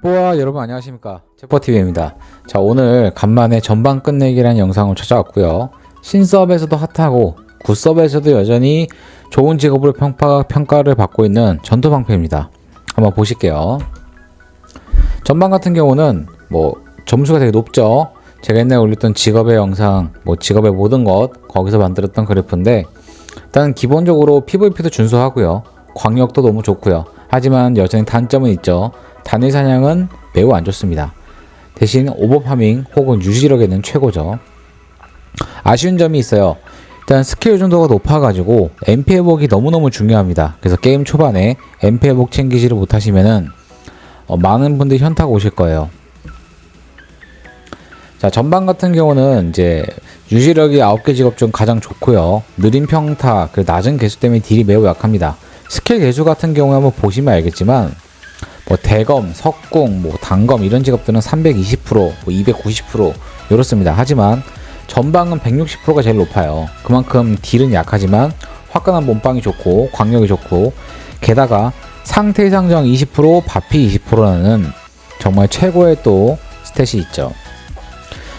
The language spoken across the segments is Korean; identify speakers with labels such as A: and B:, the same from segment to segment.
A: 뽀아 여러분 안녕하십니까? 체포TV입니다. 자 오늘 간만에 전방 끝내기라는 영상을 찾아왔고요. 신서업에서도 핫하고 굿서업에서도 여전히 좋은 직업으로 평가, 평가를 받고 있는 전투방패입니다. 한번 보실게요. 전방 같은 경우는 뭐 점수가 되게 높죠. 제가 옛날에 올렸던 직업의 영상 뭐 직업의 모든 것 거기서 만들었던 그래프인데 일단 기본적으로 PVP도 준수하고요. 광역도 너무 좋고요. 하지만 여전히 단점은 있죠 단일 사냥은 매우 안 좋습니다. 대신 오버파밍 혹은 유지력에는 최고죠. 아쉬운 점이 있어요. 일단 스킬 요정도가 높아가지고 MP 회복이 너무너무 중요합니다. 그래서 게임 초반에 MP 회복 챙기지를 못하시면은 어, 많은 분들이 현타가 오실 거예요. 자 전방 같은 경우는 이제 유지력이 9개 직업 중 가장 좋고요. 느린 평타, 그 낮은 개수 때문에 딜이 매우 약합니다. 스킬 개수 같은 경우에 한번 보시면 알겠지만 뭐 대검, 석궁, 뭐 단검 이런 직업들은 320%, 뭐 290% 이렇습니다. 하지만 전방은 160%가 제일 높아요. 그만큼 딜은 약하지만 화끈한 몸빵이 좋고 광력이 좋고 게다가 상태 상정 20%, 바피 20%라는 정말 최고의 또 스탯이 있죠.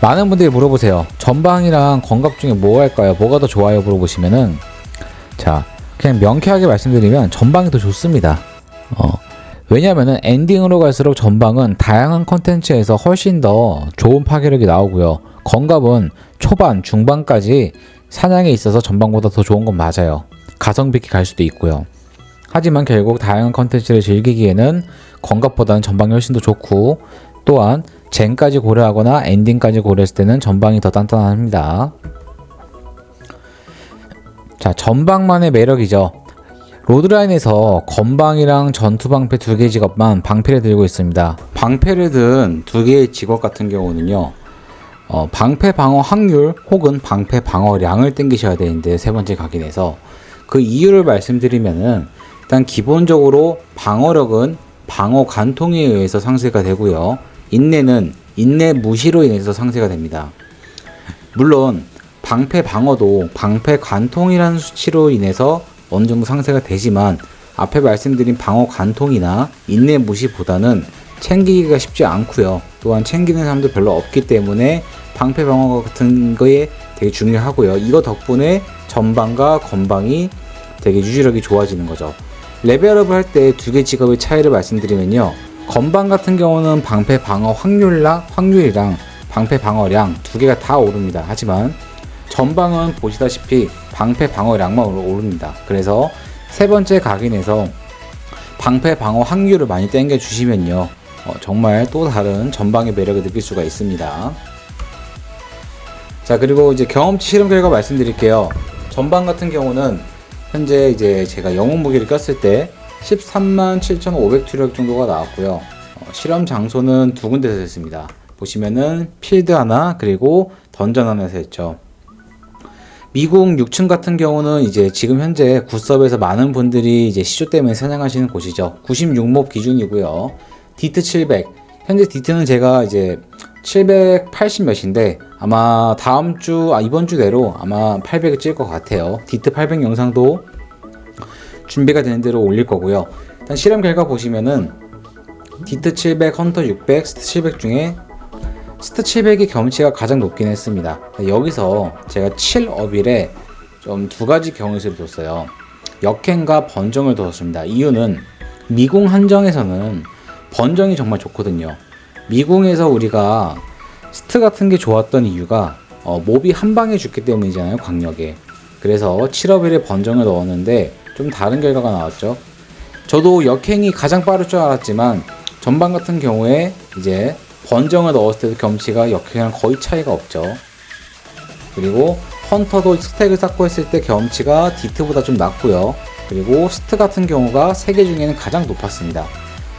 A: 많은 분들이 물어보세요. 전방이랑 건갑 중에 뭐 할까요? 뭐가 더 좋아요? 물어보시면은 자 그냥 명쾌하게 말씀드리면 전방이 더 좋습니다. 어, 왜냐면은 엔딩으로 갈수록 전방은 다양한 컨텐츠에서 훨씬 더 좋은 파괴력이 나오고요. 건갑은 초반, 중반까지 사냥에 있어서 전방보다 더 좋은 건 맞아요. 가성비기 갈 수도 있고요. 하지만 결국 다양한 컨텐츠를 즐기기에는 건갑보다는 전방이 훨씬 더 좋고 또한 젠까지 고려하거나 엔딩까지 고려했을 때는 전방이 더 단단합니다. 자, 전방만의 매력이죠. 로드라인에서 건방이랑 전투방패 두개 직업만 방패를 들고 있습니다. 방패를 든 두 개의 직업 같은 경우는요. 어, 방패 방어 확률 혹은 방패 방어량을 땡기셔야 되는데 세 번째 각인에서 그 이유를 말씀드리면은 일단 기본적으로 방어력은 방어 관통에 의해서 상쇄가 되고요. 인내는 인내 무시로 인해서 상쇄가 됩니다. 물론 방패 방어도 방패 관통이라는 수치로 인해서 어느 정도 상쇄가 되지만 앞에 말씀드린 방어 관통이나 인내 무시보다는 챙기기가 쉽지 않고요. 또한 챙기는 사람도 별로 없기 때문에 방패 방어 같은 거에 되게 중요하고요. 이거 덕분에 전방과 건방이 되게 유지력이 좋아지는 거죠. 레벨업을 할 때 두 개 직업의 차이를 말씀드리면요. 건방 같은 경우는 방패 방어 확률랑 확률이랑 방패 방어량 두 개가 다 오릅니다. 하지만 전방은 보시다시피 방패 방어량만 오릅니다. 그래서 세 번째 각인에서 방패 방어 확률을 많이 땡겨 주시면요. 어, 정말 또 다른 전방의 매력을 느낄 수가 있습니다. 자, 그리고 이제 경험치 실험 결과 말씀드릴게요. 전방 같은 경우는 현재 이제 제가 영웅 무기를 꼈을 때 13만 7,500 투력 정도가 나왔고요. 어, 실험 장소는 두 군데서 했습니다. 보시면은 필드 하나 그리고 던전 하나에서 했죠. 미국 6층 같은 경우는 이제 지금 현재 굿섭에서 많은 분들이 이제 시조 때문에 사냥하시는 곳이죠. 96몹 기준이고요. 디트 700. 현재 디트는 제가 이제 780 몇인데 아마 다음 주, 아, 이번 주 내로 아마 800을 찍을 것 같아요. 디트 800 영상도 준비가 되는 대로 올릴 거고요. 일단 실험 결과 보시면은 디트 700, 헌터 600, 스트 700 중에 스트 700의 경치가 가장 높긴 했습니다. 여기서 제가 7어빌에 좀 두 가지 경우를 뒀어요. 역행과 번정을 뒀습니다. 이유는 미궁 한정에서는 번정이 정말 좋거든요. 미궁에서 우리가 스트 같은 게 좋았던 이유가 어, 몹이 한 방에 죽기 때문이잖아요. 광역에. 그래서 7어빌에 번정을 넣었는데 좀 다른 결과가 나왔죠. 저도 역행이 가장 빠를 줄 알았지만 전방 같은 경우에 이제 번정을 넣었을 때도 경치가 역행이랑 거의 차이가 없죠. 그리고 헌터도 스택을 쌓고 했을 때 경치가 디트보다 좀 낮고요. 그리고 스트 같은 경우가 3개 중에는 가장 높았습니다.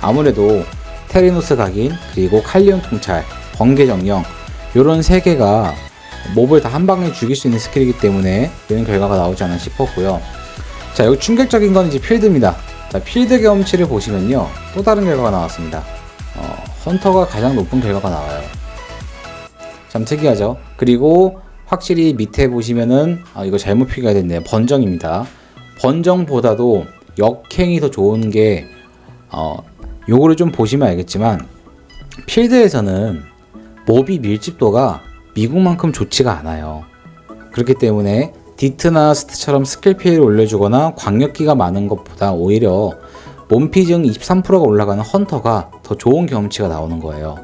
A: 아무래도 테리노스 각인, 그리고 칼리온 통찰, 번개 정령 요런 3개가 몹을 다 한 방에 죽일 수 있는 스킬이기 때문에 이런 결과가 나오지 않나 싶었고요. 자, 여기 충격적인 건 이제 필드입니다. 자, 필드 경험치를 보시면요. 또 다른 결과가 나왔습니다. 어, 헌터가 가장 높은 결과가 나와요. 참 특이하죠. 그리고 확실히 밑에 보시면은 아, 이거 잘못 표기가 됐네요. 번정입니다. 번정보다도 역행이 더 좋은 게 어, 요거를 좀 보시면 알겠지만 필드에서는 모비 밀집도가 미국만큼 좋지가 않아요. 그렇기 때문에 디트나 스트처럼 스킬 피해를 올려주거나 광역기가 많은 것보다 오히려 몸피증 23%가 올라가는 헌터가 더 좋은 경험치가 나오는 거예요.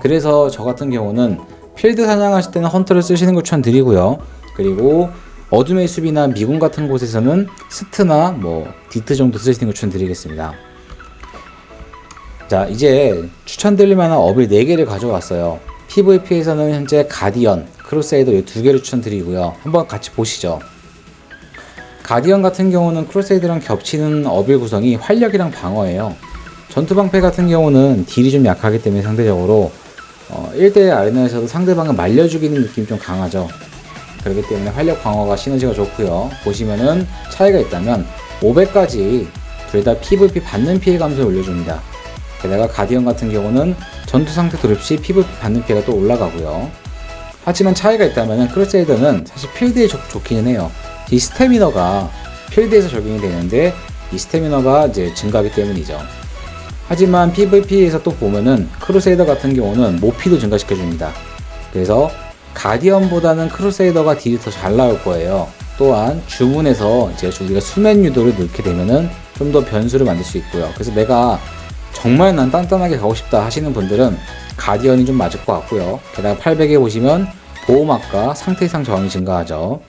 A: 그래서 저 같은 경우는 필드 사냥하실 때는 헌터를 쓰시는 걸 추천드리고요. 그리고 어둠의 숲이나 미군 같은 곳에서는 스트나 뭐 디트 정도 쓰시는 걸 추천드리겠습니다. 자 이제 추천드릴 만한 어빌 4개를 가져왔어요 PVP에서는 현재 가디언, 크루세이더 이 두 개를 추천드리고요 한번 같이 보시죠 가디언 같은 경우는 크루세이더랑 겹치는 어빌 구성이 활력이랑 방어예요 전투 방패 같은 경우는 딜이 좀 약하기 때문에 상대적으로 어, 1대1 아레나에서도 상대방을 말려 죽이는 느낌이 좀 강하죠 그렇기 때문에 활력 방어가 시너지가 좋고요 보시면은 차이가 있다면 500까지 둘 다 PVP 받는 피해 감소를 올려줍니다 게다가 가디언 같은 경우는 전투 상태 드롭 시 PVP 받는 피해가 또 올라가고요. 하지만 차이가 있다면 크루세이더는 사실 필드에 좋, 좋기는 해요. 이 스태미너가 필드에서 적용이 되는데 이 스태미너가 이제 증가하기 때문이죠. 하지만 PVP에서 또 보면은 크루세이더 같은 경우는 모피도 증가시켜줍니다. 그래서 가디언보다는 크루세이더가 딜이 더 잘 나올 거예요. 또한 주문에서 이제 우리가 수면 유도를 넣게 되면은 좀 더 변수를 만들 수 있고요. 그래서 내가 정말 난 단단하게 가고 싶다 하시는 분들은 가디언이 좀 맞을 것 같고요. 게다가 800에 보시면 보호막과 상태 이상 저항이 증가하죠.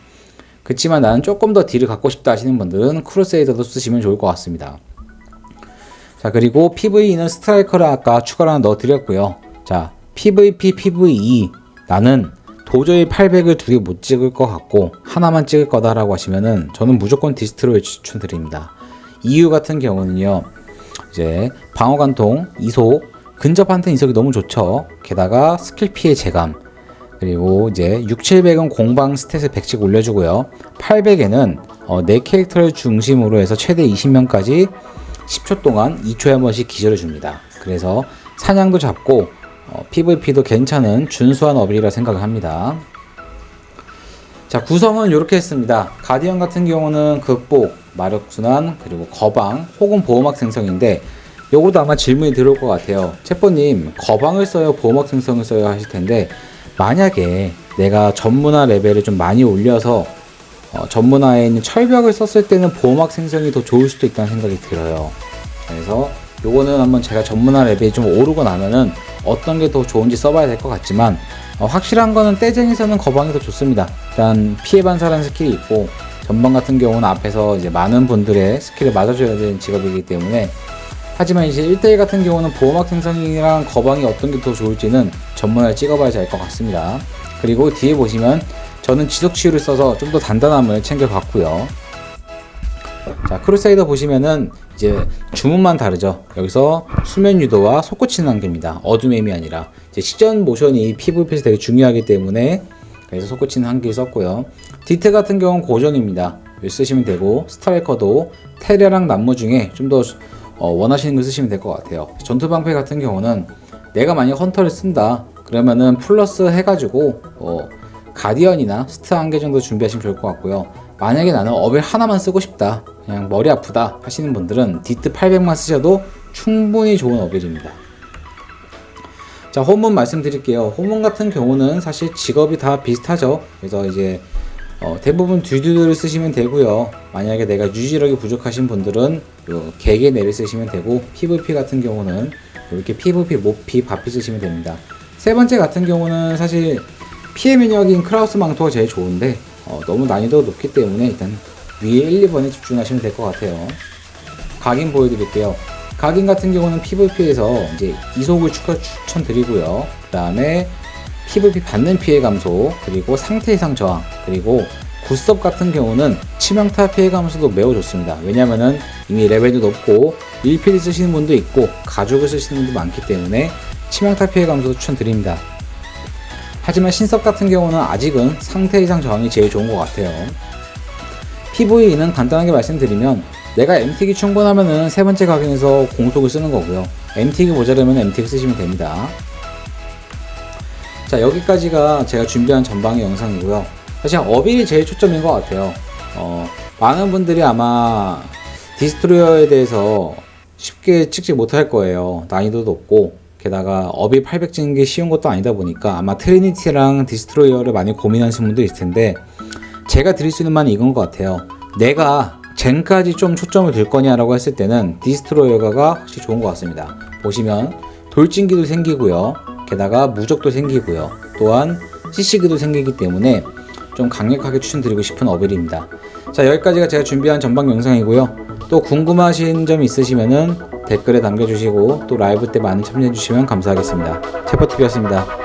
A: 그렇지만 나는 조금 더 딜을 갖고 싶다 하시는 분들은 크루세이더도 쓰시면 좋을 것 같습니다. 자 그리고 PVE는 스트라이커를 아까 추가로 하나 넣어드렸고요. 자 PVP, PVE 나는 도저히 800을 두 개 못 찍을 것 같고 하나만 찍을 거다라고 하시면은 저는 무조건 디스트로이 추천드립니다. EU 같은 경우는요. 이제 방어 관통, 이속, 근접 한테 이속이 너무 좋죠. 게다가 스킬 피해 제감. 그리고 이제 6, 700은 공방 스탯을 100씩 올려주고요. 800에는 어, 내 캐릭터를 중심으로 해서 최대 20명까지 10초 동안 2초에 한 번씩 기절을 줍니다. 그래서 사냥도 잡고 어, PVP도 괜찮은 준수한 어빌이라 생각을 합니다. 자 구성은 이렇게 했습니다. 가디언 같은 경우는 극복, 마력순환, 그리고 거방 혹은 보호막 생성인데 요것도 아마 질문이 들어올 것 같아요. 채뽀님 거방을 써요, 보호막 생성을 써요 하실 텐데 만약에 내가 전문화 레벨을 좀 많이 올려서 어, 전문화에 있는 철벽을 썼을 때는 보호막 생성이 더 좋을 수도 있다는 생각이 들어요. 그래서 요거는 한번 제가 전문화 레벨이 좀 오르고 나면은 어떤 게 더 좋은지 써봐야 될 것 같지만 어, 확실한 거는 떼쟁에서는 거방이 더 좋습니다. 일단 피해 반사라는 스킬이 있고 전방 같은 경우는 앞에서 이제 많은 분들의 스킬을 맞아줘야 되는 직업이기 때문에 하지만 이제 1대1 같은 경우는 보호막 생성이랑 거방이 어떤 게 더 좋을지는 전문화를 찍어봐야지 알것 같습니다. 그리고 뒤에 보시면 저는 지속 치유를 써서 좀 더 단단함을 챙겨봤고요. 자, 크루세이더 보시면은 이제 주문만 다르죠. 여기서 수면 유도와 솟구치는 한계입니다. 어둠의 힘이 아니라 이제 시전 모션이 PVP에서 되게 중요하기 때문에 그래서 솟구치는 한계를 썼고요. 디트 같은 경우는 고정입니다. 여기 쓰시면 되고 스트라이커도 테레랑 남무 중에 좀더 어, 원하시는 걸 쓰시면 될 것 같아요. 전투 방패 같은 경우는 내가 만약 헌터를 쓴다 그러면은 플러스 해가지고 어, 가디언이나 스트 한 개 정도 준비하시면 좋을 것 같고요. 만약에 나는 어벨 하나만 쓰고 싶다 그냥 머리 아프다 하시는 분들은 디트 800만 쓰셔도 충분히 좋은 어벨입니다. 자 호문 말씀드릴게요. 호문 같은 경우는 사실 직업이 다 비슷하죠. 그래서 이제 어, 대부분 듀듀를 쓰시면 되고요. 만약에 내가 유지력이 부족하신 분들은 요 개개네를 쓰시면 되고 PVP 같은 경우는 이렇게 PVP, 모피, 바피 쓰시면 됩니다. 세 번째 같은 경우는 사실 피해 면역인 크라우스 망토가 제일 좋은데 어, 너무 난이도가 높기 때문에 일단 위에 1, 2번에 집중하시면 될 것 같아요. 각인 보여드릴게요. 각인 같은 경우는 PVP에서 이제 이속을 추천드리고요. 그 다음에 PVP 받는 피해 감소, 그리고 상태 이상 저항, 그리고 굿섭 같은 경우는 치명타 피해 감소도 매우 좋습니다. 왜냐면은 이미 레벨도 높고 1필 쓰시는 분도 있고 가죽을 쓰시는 분도 많기 때문에 치명타 피해 감소도 추천드립니다. 하지만 신섭 같은 경우는 아직은 상태 이상 저항이 제일 좋은 것 같아요. PVE는 간단하게 말씀드리면 내가 MT기 충분하면은 세 번째 각인에서 공속을 쓰는 거고요. MT기 모자라면 MT기 쓰시면 됩니다. 자 여기까지가 제가 준비한 전방의 영상이고요. 사실 어빌이 제일 초점인 것 같아요. 어, 많은 분들이 아마 디스트로이어에 대해서 쉽게 찍지 못할 거예요. 난이도도 높고 게다가 업이 800 찍는 게 쉬운 것도 아니다 보니까 아마 트리니티랑 디스트로이어를 많이 고민하시는 분도 있을 텐데 제가 드릴 수 있는 말은 이건 것 같아요. 내가 젠까지 좀 초점을 둘 거냐라고 했을 때는 디스트로이어가 확실히 좋은 것 같습니다. 보시면 돌진기도 생기고요. 게다가 무적도 생기고요. 또한 CC기도 생기기 때문에 좀 강력하게 추천드리고 싶은 어빌입니다. 자 여기까지가 제가 준비한 전방 영상이고요. 또 궁금하신 점 있으시면은 댓글에 남겨주시고 또 라이브 때 많이 참여해주시면 감사하겠습니다. 체포TV였습니다.